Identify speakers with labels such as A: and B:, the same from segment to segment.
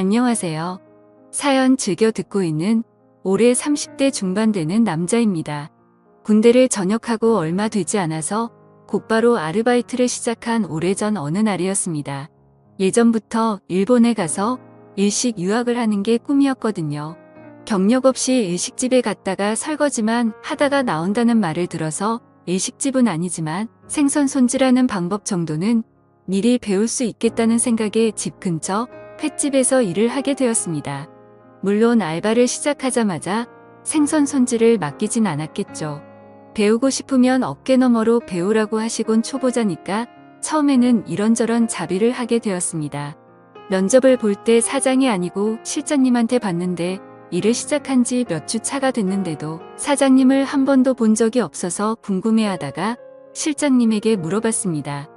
A: 안녕하세요. 사연 즐겨 듣고 있는 올해 30대 중반 되는 남자입니다. 군대를 전역하고 얼마 되지 않아서 곧바로 아르바이트를 시작한 오래전 어느 날이었습니다. 예전부터 일본에 가서 일식 유학을 하는 게 꿈이었거든요. 경력 없이 일식집에 갔다가 설거지만 하다가 나온다는 말을 들어서 일식집은 아니지만 생선 손질하는 방법 정도는 미리 배울 수 있겠다는 생각에 집 근처 횟집에서 일을 하게 되었습니다. 물론 알바를 시작하자마자 생선 손질을 맡기진 않았겠죠. 배우고 싶으면 어깨너머로 배우라고 하시곤 초보자니까 처음에는 이런저런 자비를 하게 되었습니다. 면접을 볼 때 사장이 아니고 실장님한테 봤는데 일을 시작한 지 몇 주 차가 됐는데도 사장님을 한 번도 본 적이 없어서 궁금해하다가 실장님에게 물어봤습니다.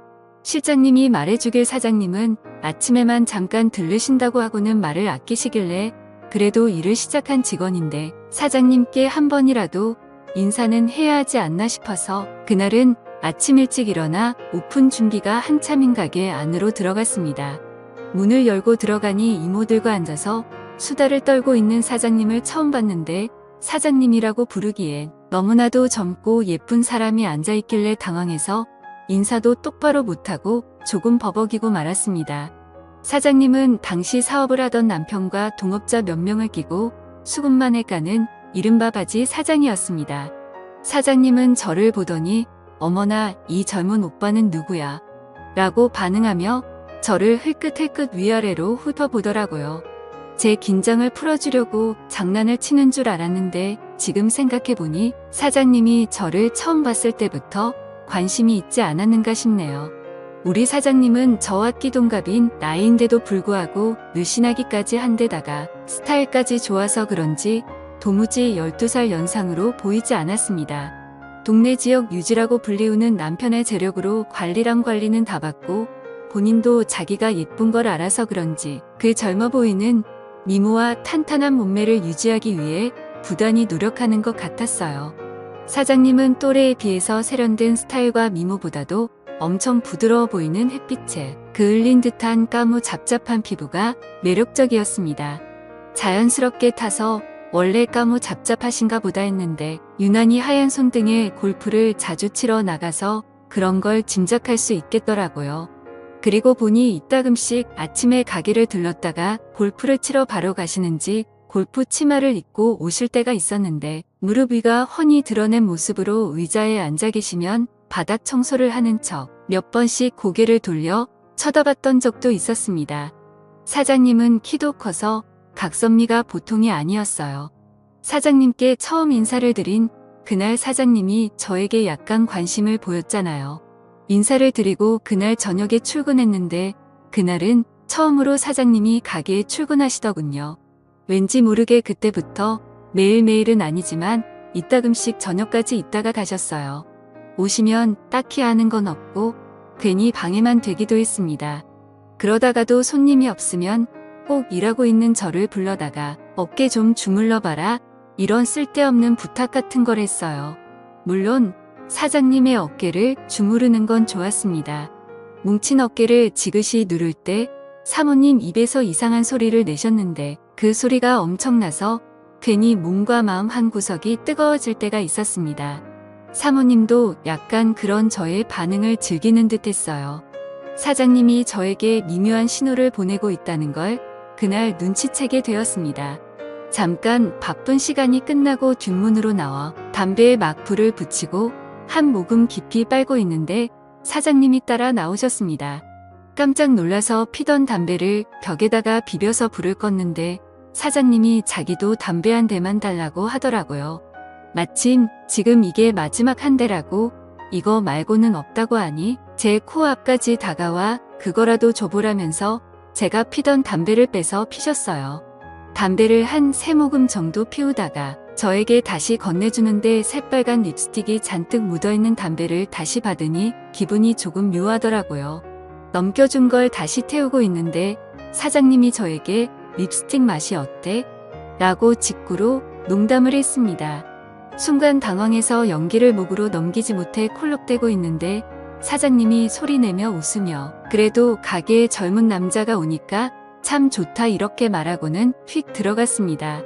A: 실장님이 말해주길 사장님은 아침에만 잠깐 들르신다고 하고는 말을 아끼시길래 그래도 일을 시작한 직원인데 사장님께 한 번이라도 인사는 해야 하지 않나 싶어서 그날은 아침 일찍 일어나 오픈 준비가 한참인 가게 안으로 들어갔습니다. 문을 열고 들어가니 이모들과 앉아서 수다를 떨고 있는 사장님을 처음 봤는데 사장님이라고 부르기엔 너무나도 젊고 예쁜 사람이 앉아있길래 당황해서 인사도 똑바로 못하고 조금 버벅이고 말았습니다. 사장님은 당시 사업을 하던 남편과 동업자 몇 명을 끼고 수급만 해가는 이른바 바지 사장이었습니다. 사장님은 저를 보더니 어머나 이 젊은 오빠는 누구야? 라고 반응하며 저를 흘끗흘끗 위아래로 훑어보더라고요. 제 긴장을 풀어주려고 장난을 치는 줄 알았는데 지금 생각해보니 사장님이 저를 처음 봤을 때부터 관심이 있지 않았는가 싶네요. 우리 사장님은 저와 끼 동갑인 나이인데도 불구하고 느신하기까지 한 데다가 스타일까지 좋아서 그런지 도무지 12살 연상으로 보이지 않았습니다. 동네 지역 유지라고 불리우는 남편의 재력으로 관리랑 관리는 다 받고 본인도 자기가 예쁜 걸 알아서 그런지 그 젊어 보이는 미모와 탄탄한 몸매를 유지하기 위해 부단히 노력하는 것 같았어요. 사장님은 또래에 비해서 세련된 스타일과 미모보다도 엄청 부드러워 보이는 햇빛에 그을린 듯한 까무 잡잡한 피부가 매력적이었습니다. 자연스럽게 타서 원래 까무 잡잡하신가 보다 했는데 유난히 하얀 손등에 골프를 자주 치러 나가서 그런 걸 짐작할 수 있겠더라고요. 그리고 보니 이따금씩 아침에 가게를 들렀다가 골프를 치러 바로 가시는지 골프 치마를 입고 오실 때가 있었는데 무릎 위가 훤히 드러낸 모습으로 의자에 앉아 계시면 바닥 청소를 하는 척 몇 번씩 고개를 돌려 쳐다봤던 적도 있었습니다. 사장님은 키도 커서 각선미가 보통이 아니었어요. 사장님께 처음 인사를 드린 그날 사장님이 저에게 약간 관심을 보였잖아요. 인사를 드리고 그날 저녁에 출근했는데 그날은 처음으로 사장님이 가게에 출근하시더군요. 왠지 모르게 그때부터 매일매일은 아니지만 이따금씩 저녁까지 있다가 가셨어요. 오시면 딱히 하는 건 없고 괜히 방해만 되기도 했습니다. 그러다가도 손님이 없으면 꼭 일하고 있는 저를 불러다가 어깨 좀 주물러 봐라 이런 쓸데없는 부탁 같은 걸 했어요. 물론 사장님의 어깨를 주무르는 건 좋았습니다. 뭉친 어깨를 지그시 누를 때 사모님 입에서 이상한 소리를 내셨는데 그 소리가 엄청나서 괜히 몸과 마음 한 구석이 뜨거워질 때가 있었습니다. 사모님도 약간 그런 저의 반응을 즐기는 듯 했어요. 사장님이 저에게 미묘한 신호를 보내고 있다는 걸 그날 눈치채게 되었습니다. 잠깐 바쁜 시간이 끝나고 뒷문으로 나와 담배에 막 불을 붙이고 한 모금 깊이 빨고 있는데 사장님이 따라 나오셨습니다. 깜짝 놀라서 피던 담배를 벽에다가 비벼서 불을 껐는데 사장님이 자기도 담배 한 대만 달라고 하더라고요. 마침 지금 이게 마지막 한 대라고 이거 말고는 없다고 하니 제 코앞까지 다가와 그거라도 줘보라면서 제가 피던 담배를 빼서 피셨어요. 담배를 한 세 모금 정도 피우다가 저에게 다시 건네주는데 새빨간 립스틱이 잔뜩 묻어있는 담배를 다시 받으니 기분이 조금 묘하더라고요. 넘겨준 걸 다시 태우고 있는데 사장님이 저에게 립스틱 맛이 어때? 라고 직구로 농담을 했습니다. 순간 당황해서 연기를 목으로 넘기지 못해 콜록대고 있는데 사장님이 소리내며 웃으며 그래도 가게에 젊은 남자가 오니까 참 좋다 이렇게 말하고는 휙 들어갔습니다.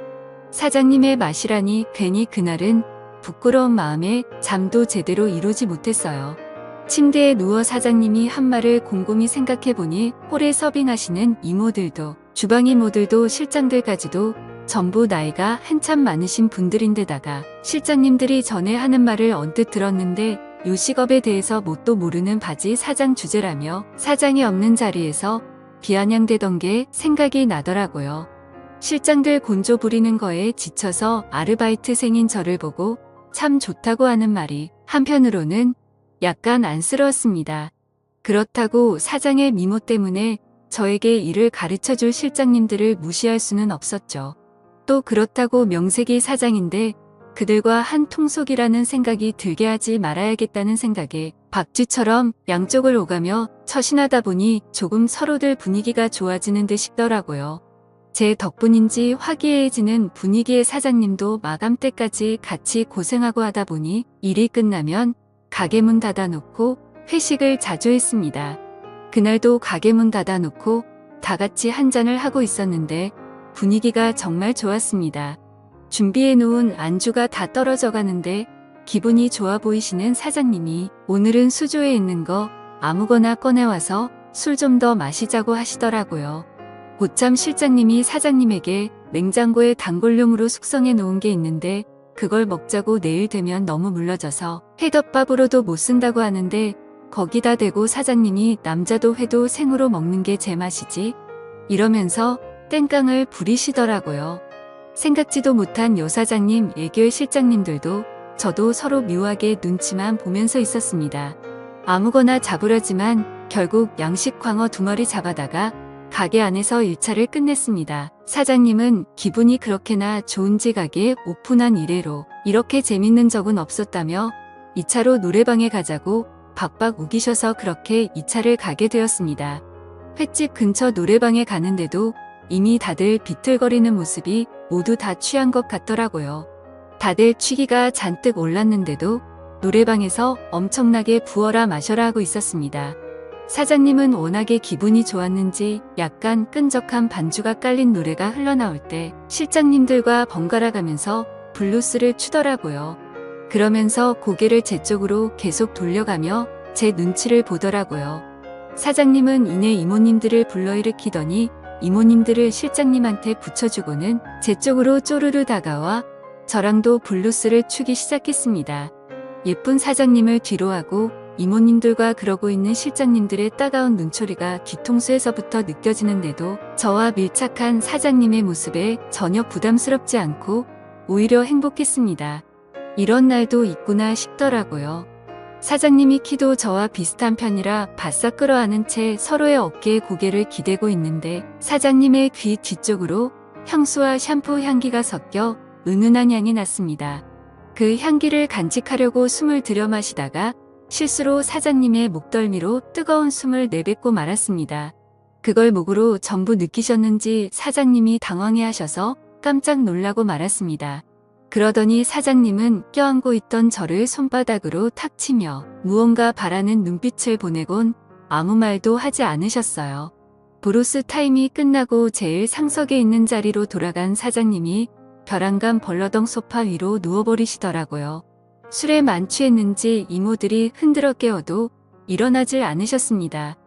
A: 사장님의 맛이라니 괜히 그날은 부끄러운 마음에 잠도 제대로 이루지 못했어요. 침대에 누워 사장님이 한 말을 곰곰이 생각해 보니 홀에 서빙하시는 이모들도 주방 이모들도 실장들까지도 전부 나이가 한참 많으신 분들인데다가 실장님들이 전에 하는 말을 언뜻 들었는데 요식업에 대해서 뭣도 모르는 바지 사장 주제라며 사장이 없는 자리에서 비아냥대던 게 생각이 나더라고요. 실장들 곤조 부리는 거에 지쳐서 아르바이트생인 저를 보고 참 좋다고 하는 말이 한편으로는 약간 안쓰러웠습니다. 그렇다고 사장의 미모 때문에 저에게 일을 가르쳐 줄 실장님들을 무시할 수는 없었죠. 또 그렇다고 명색이 사장인데 그들과 한 통속이라는 생각이 들게 하지 말아야겠다는 생각에 박쥐처럼 양쪽을 오가며 처신하다 보니 조금 서로들 분위기가 좋아지는 듯 싶더라고요. 제 덕분인지 화기애애지는 분위기의 사장님도 마감 때까지 같이 고생하고 하다 보니 일이 끝나면 가게 문 닫아놓고 회식을 자주 했습니다. 그날도 가게 문 닫아놓고 다 같이 한 잔을 하고 있었는데 분위기가 정말 좋았습니다. 준비해 놓은 안주가 다 떨어져 가는데 기분이 좋아 보이시는 사장님이 오늘은 수조에 있는 거 아무거나 꺼내와서 술 좀 더 마시자고 하시더라고요. 고참 실장님이 사장님에게 냉장고에 단골용으로 숙성해 놓은 게 있는데 그걸 먹자고 내일 되면 너무 물러져서 회덮밥으로도 못 쓴다고 하는데 거기다 대고 사장님이 남자도 회도 생으로 먹는 게 제 맛이지 이러면서 땡깡을 부리시더라고요. 생각지도 못한 요 사장님, 애교의 실장님들도 저도 서로 묘하게 눈치만 보면서 있었습니다. 아무거나 잡으려지만 결국 양식 광어 두 마리 잡아다가 가게 안에서 1차를 끝냈습니다. 사장님은 기분이 그렇게나 좋은지 가게 오픈한 이래로 이렇게 재밌는 적은 없었다며 2차로 노래방에 가자고 박박 우기셔서 그렇게 2차를 가게 되었습니다. 횟집 근처 노래방에 가는데도 이미 다들 비틀거리는 모습이 모두 다 취한 것 같더라고요. 다들 취기가 잔뜩 올랐는데도 노래방에서 엄청나게 부어라 마셔라 하고 있었습니다. 사장님은 워낙에 기분이 좋았는지 약간 끈적한 반주가 깔린 노래가 흘러나올 때 실장님들과 번갈아 가면서 블루스를 추더라고요. 그러면서 고개를 제 쪽으로 계속 돌려가며 제 눈치를 보더라고요. 사장님은 이내 이모님들을 불러일으키더니 이모님들을 실장님한테 붙여주고는 제 쪽으로 쪼르르 다가와 저랑도 블루스를 추기 시작했습니다. 예쁜 사장님을 뒤로하고 이모님들과 그러고 있는 실장님들의 따가운 눈초리가 뒤통수에서부터 느껴지는데도 저와 밀착한 사장님의 모습에 전혀 부담스럽지 않고 오히려 행복했습니다. 이런 날도 있구나 싶더라고요. 사장님이 키도 저와 비슷한 편이라 바싹 끌어안은 채 서로의 어깨에 고개를 기대고 있는데 사장님의 귀 뒤쪽으로 향수와 샴푸 향기가 섞여 은은한 향이 났습니다. 그 향기를 간직하려고 숨을 들여 마시다가 실수로 사장님의 목덜미로 뜨거운 숨을 내뱉고 말았습니다. 그걸 목으로 전부 느끼셨는지 사장님이 당황해 하셔서 깜짝 놀라고 말았습니다. 그러더니 사장님은 껴안고 있던 저를 손바닥으로 탁 치며 무언가 바라는 눈빛을 보내곤 아무 말도 하지 않으셨어요. 브루스 타임이 끝나고 제일 상석에 있는 자리로 돌아간 사장님이 벼랑간 벌러덩 소파 위로 누워버리시더라고요. 술에 만취했는지 이모들이 흔들어 깨워도 일어나질 않으셨습니다.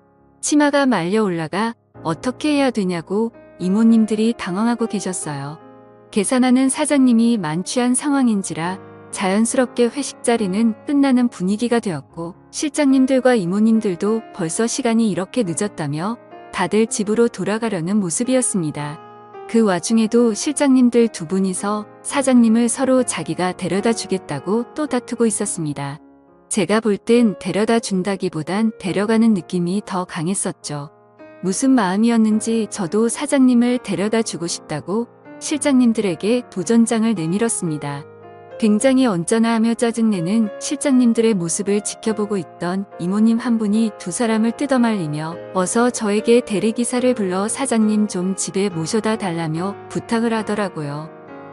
A: 치마가 말려 올라가 어떻게 해야 되냐고 이모님들이 당황하고 계셨어요. 계산하는 사장님이 만취한 상황인지라 자연스럽게 회식 자리는 끝나는 분위기가 되었고 실장님들과 이모님들도 벌써 시간이 이렇게 늦었다며 다들 집으로 돌아가려는 모습이었습니다. 그 와중에도 실장님들 두 분이서 사장님을 서로 자기가 데려다 주겠다고 또 다투고 있었습니다. 제가 볼 땐 데려다 준다기보단 데려가는 느낌이 더 강했었죠. 무슨 마음이었는지 저도 사장님을 데려다 주고 싶다고 실장님들에게 도전장을 내밀었습니다. 굉장히 언짢아하며 짜증내는 실장님들의 모습을 지켜보고 있던 이모님 한 분이 두 사람을 뜯어말리며 어서 저에게 대리기사를 불러 사장님 좀 집에 모셔다 달라며 부탁을 하더라고요.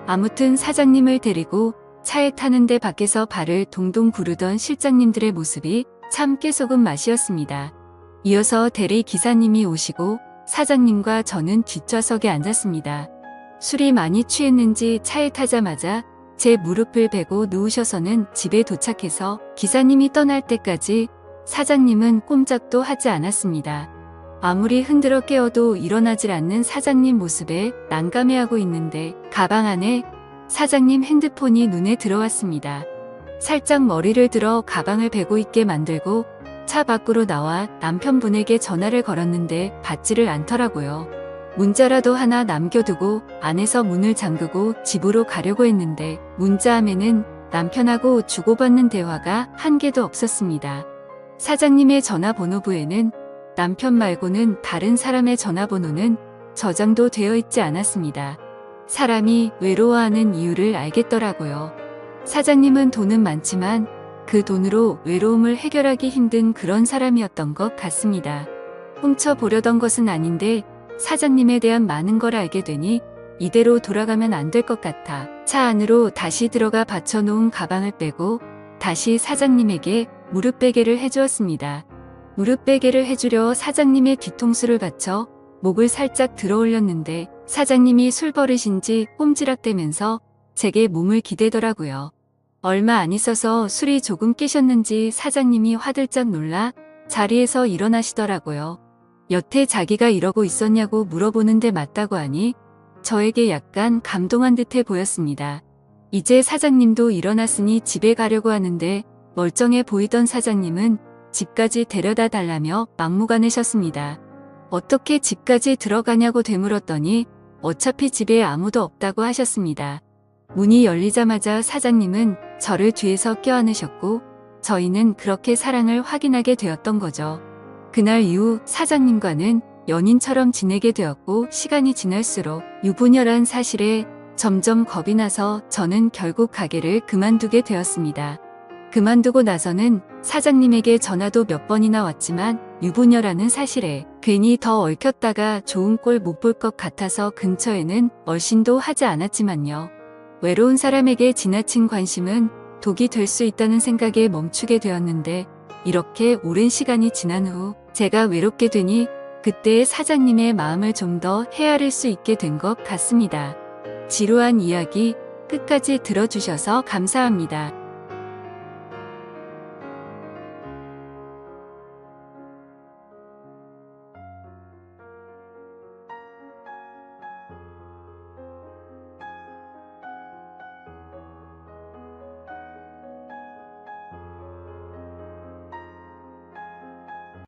A: 아무튼 사장님을 데리고 차에 타는데 밖에서 발을 동동 구르던 실장님들의 모습이 참 깨소금 맛이었습니다. 이어서 대리 기사님이 오시고 사장님과 저는 뒷좌석에 앉았습니다. 술이 많이 취했는지 차에 타자마자 제 무릎을 베고 누우셔서는 집에 도착해서 기사님이 떠날 때까지 사장님은 꼼짝도 하지 않았습니다. 아무리 흔들어 깨워도 일어나질 않는 사장님 모습에 난감해하고 있는데 가방 안에 사장님 핸드폰이 눈에 들어왔습니다. 살짝 머리를 들어 가방을 베고 있게 만들고 차 밖으로 나와 남편분에게 전화를 걸었는데 받지를 않더라고요. 문자라도 하나 남겨두고 안에서 문을 잠그고 집으로 가려고 했는데 문자함에는 남편하고 주고받는 대화가 한 개도 없었습니다. 사장님의 전화번호부에는 남편 말고는 다른 사람의 전화번호는 저장도 되어 있지 않았습니다. 사람이 외로워하는 이유를 알겠더라고요. 사장님은 돈은 많지만 그 돈으로 외로움을 해결하기 힘든 그런 사람이었던 것 같습니다. 훔쳐보려던 것은 아닌데 사장님에 대한 많은 걸 알게 되니 이대로 돌아가면 안 될 것 같아 차 안으로 다시 들어가 받쳐놓은 가방을 빼고 다시 사장님에게 무릎 베개를 해주었습니다. 무릎 베개를 해주려 사장님의 뒤통수를 받쳐 목을 살짝 들어 올렸는데 사장님이 술 버릇인지 꼼지락대면서 제게 몸을 기대더라고요. 얼마 안 있어서 술이 조금 깨셨는지 사장님이 화들짝 놀라 자리에서 일어나시더라고요. 여태 자기가 이러고 있었냐고 물어보는데 맞다고 하니 저에게 약간 감동한 듯해 보였습니다. 이제 사장님도 일어났으니 집에 가려고 하는데 멀쩡해 보이던 사장님은 집까지 데려다 달라며 막무가내셨습니다. 어떻게 집까지 들어가냐고 되물었더니 어차피 집에 아무도 없다고 하셨습니다. 문이 열리자마자 사장님은 저를 뒤에서 껴안으셨고 저희는 그렇게 사랑을 확인하게 되었던 거죠. 그날 이후 사장님과는 연인처럼 지내게 되었고 시간이 지날수록 유부녀란 사실에 점점 겁이 나서 저는 결국 가게를 그만두게 되었습니다. 그만두고 나서는 사장님에게 전화도 몇 번이나 왔지만 유부녀라는 사실에 괜히 더 얽혔다가 좋은 꼴 못 볼 것 같아서 근처에는 얼씬도 하지 않았지만요. 외로운 사람에게 지나친 관심은 독이 될 수 있다는 생각에 멈추게 되었는데 이렇게 오랜 시간이 지난 후 제가 외롭게 되니 그때의 사장님의 마음을 좀 더 헤아릴 수 있게 된 것 같습니다. 지루한 이야기 끝까지 들어주셔서 감사합니다.